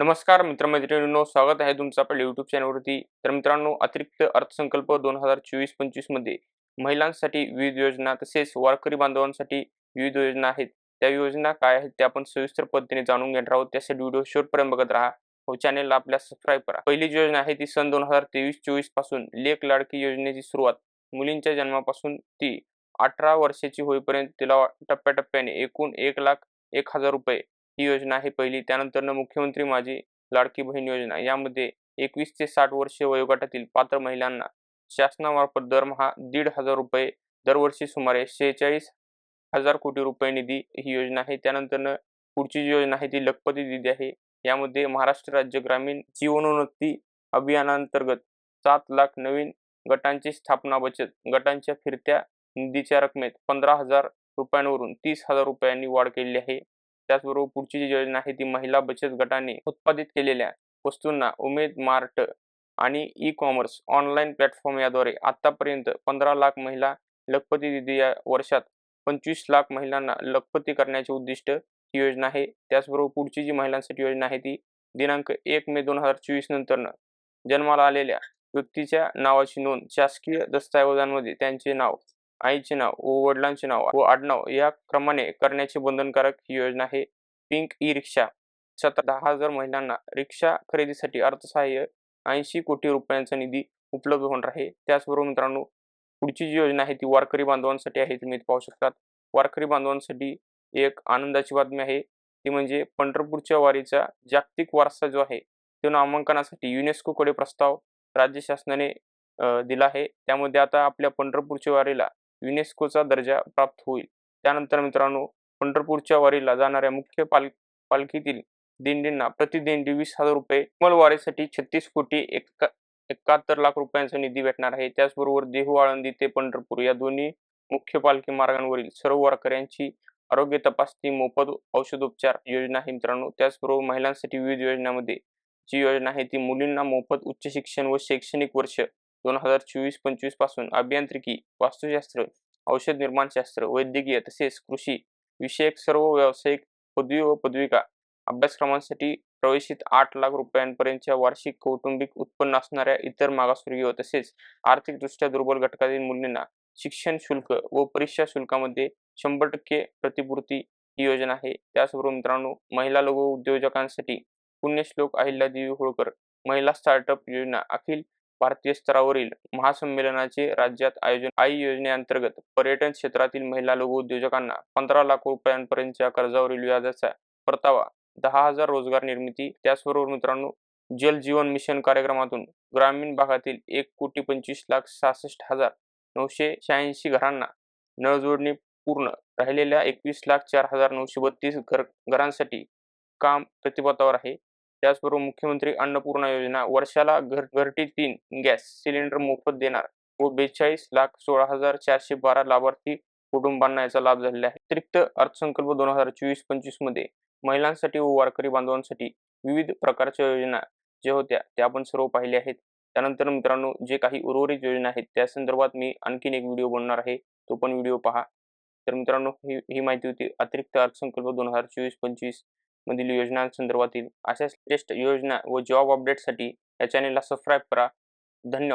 नमस्कार मित्रमैत्रिणींनो स्वागत आहे तुमचं आपल्या युट्यूब चॅनलवरती तर मित्रांनो अतिरिक्त अर्थसंकल्प दोन हजार चोवीस पंचवीसमध्ये महिलांसाठी विविध योजना तसेच वारकरी बांधवांसाठी विविध योजना आहेत. त्या योजना काय आहेत त्या आपण सविस्तर पद्धतीने जाणून घेणार आहोत. त्यासाठी व्हिडिओ शेवटपर्यंत बघत राहा. हो, व चॅनेलला आपल्या सबस्क्राईब करा. पहिली जी योजना आहे ती सन दोन हजार तेवीस चोवीसपासून लेख लाडकी योजनेची सुरुवात. मुलींच्या जन्मापासून ती अठरा वर्षाची होईपर्यंत तिला टप्प्याटप्प्याने एकूण एक लाख एक हजार रुपये ही योजना आहे पहिली. त्यानंतर मुख्यमंत्री माझी लाडकी बहीण योजना. यामध्ये एकवीस ते साठ वर्षे वयोगटातील पात्र महिलांना शासनामार्फत दरमहा दीड हजार रुपये दरवर्षी सुमारे शेहेचाळीस हजार कोटी रुपये निधी ही योजना आहे. त्यानंतर पुढची जी योजना आहे ती लखपती दिदी आहे. यामध्ये महाराष्ट्र राज्य ग्रामीण जीवनोन्नती अभियानांतर्गत सात लाख नवीन गटांची स्थापना बचत गटांच्या फिरत्या निधीच्या रकमेत पंधरा हजार रुपयांवरून तीस हजार रुपयांनी वाढ केलेली आहे. त्याचबरोबर पुढची जी योजना आहे ती महिला बचत गटाने उत्पादित केलेल्या वस्तूंना उमेद मार्ट आणि ई कॉमर्स ऑनलाईन प्लॅटफॉर्म याद्वारे आतापर्यंत पंधरा लाख महिला लखपती दिदी या वर्षात पंचवीस लाख महिलांना लखपती करण्याचे उद्दिष्ट ही योजना आहे. त्याचबरोबर पुढची जी महिलांसाठी योजना आहे ती दिनांक एक मे दोन हजार चोवीस नंतरनं जन्माला आलेल्या व्यक्तीच्या नावाची नोंद शासकीय दस्तऐवजांमध्ये त्यांचे नाव आईचे नाव व वडिलांचे नाव व आडनाव या क्रमाने करण्याचे बंधनकारक ही योजना आहे. पिंक ई रिक्षा सतरा दहा हजार महिलांना रिक्षा खरेदीसाठी अर्थसहाय्य ऐंशी कोटी रुपयांचा निधी उपलब्ध होणार आहे. त्याचबरोबर मित्रांनो पुढची जी योजना आहे ती वारकरी बांधवांसाठी आहे तुम्ही पाहू शकतात. वारकरी बांधवांसाठी एक आनंदाची बातमी आहे ती म्हणजे पंढरपूरच्या वारीचा जागतिक वारसा जो आहे तो नामांकनासाठी युनेस्कोकडे प्रस्ताव राज्य शासनाने दिला आहे. त्यामध्ये आता आपल्या पंढरपूरच्या वारीला युनेस्कोचा दर्जा प्राप्त होईल. त्यानंतर मित्रांनो पंढरपूरच्या वारीला जाणाऱ्या मुख्य पाल पालखीतील दिंडींना प्रतिदिंडी वीस हजार रुपये. कमल वारीसाठी छत्तीस कोटी एक्का एकाहत्तर लाख रुपयांचा निधी भेटणार आहे. त्याचबरोबर देहू आळंदी ते पंढरपूर या दोन्ही मुख्य पालखी मार्गांवरील सर्व वारकऱ्यांची आरोग्य तपासणी मोफत औषधोपचार योजना आहे मित्रांनो. त्याचबरोबर महिलांसाठी विविध योजनांमध्ये जी योजना आहे ती मुलींना मोफत उच्च शिक्षण व शैक्षणिक वर्ष दोन हजार चोवीस पंचवीसपासून अभियांत्रिकी वास्तुशास्त्र औषध निर्माणशास्त्र वैद्यकीय तसेच कृषी विषयक सर्व व्यावसायिक पदवी व पदविका अभ्यासक्रमांसाठी प्रवेशित आठ लाख रुपयांपर्यंतच्या वार्षिक कौटुंबिक उत्पन्न असणाऱ्या इतर मागासवर्गीय तसेच आर्थिकदृष्ट्या दुर्बल घटकातील मुलींना शिक्षण शुल्क व परीक्षा शुल्कामध्ये शंभर टक्के प्रतिपूर्ती ही योजना आहे. त्याचबरोबर मित्रांनो महिला लघु उद्योजकांसाठी पुण्यश्लोक अहिल्यादेवी होळकर महिला स्टार्टअप योजना अखिल भारतीय स्तरावरील महासंमेलनाचे राज्यात आयोजन आई योजनेअंतर्गत पर्यटन क्षेत्रातील महिला लघु उद्योजकांना पंधरा लाख रुपयांपर्यंतच्या कर्जावरील व्याजाचा परतावा दहा हजार रोजगार निर्मिती त्याचबरोबर मित्रांनो जल जीवन मिशन कार्यक्रमातून ग्रामीण भागातील एक कोटी पंचवीस लाख सहासष्ट हजार नऊशे शहाऐंशी घरांना नळजोडणी पूर्ण राहिलेल्या एकवीस लाख चार हजार नऊशे बत्तीस घर घरांसाठी काम प्रतिपथावर आहे. त्याचबरोबर मुख्यमंत्री अन्नपूर्णा योजना वर्षाला घर घरटी तीन गॅस सिलेंडर मोफत देणार व बेचाळीस लाख सोळा हजार चारशे बारा लाभार्थी कुटुंबांना याचा लाभ झालेला आहे. अतिरिक्त अर्थसंकल्प दोन हजार चोवीस पंचवीसमध्ये महिलांसाठी व वारकरी बांधवांसाठी विविध प्रकारच्या योजना ज्या होत्या त्या आपण सर्व पाहिल्या आहेत. त्यानंतर मित्रांनो जे काही उर्वरित योजना आहेत त्या संदर्भात मी आणखीन एक व्हिडिओ बनणार आहे. तो पण व्हिडिओ पहा. तर मित्रांनो ही ही माहिती होती. अतिरिक्त अर्थसंकल्प दोन हजार चोवीस पंचवीस मधील योजनांसंदर्भातील अशाच लेटेस्ट योजना व जॉब अपडेटसाठी या चॅनेलला सबस्क्राईब करा. धन्यवाद.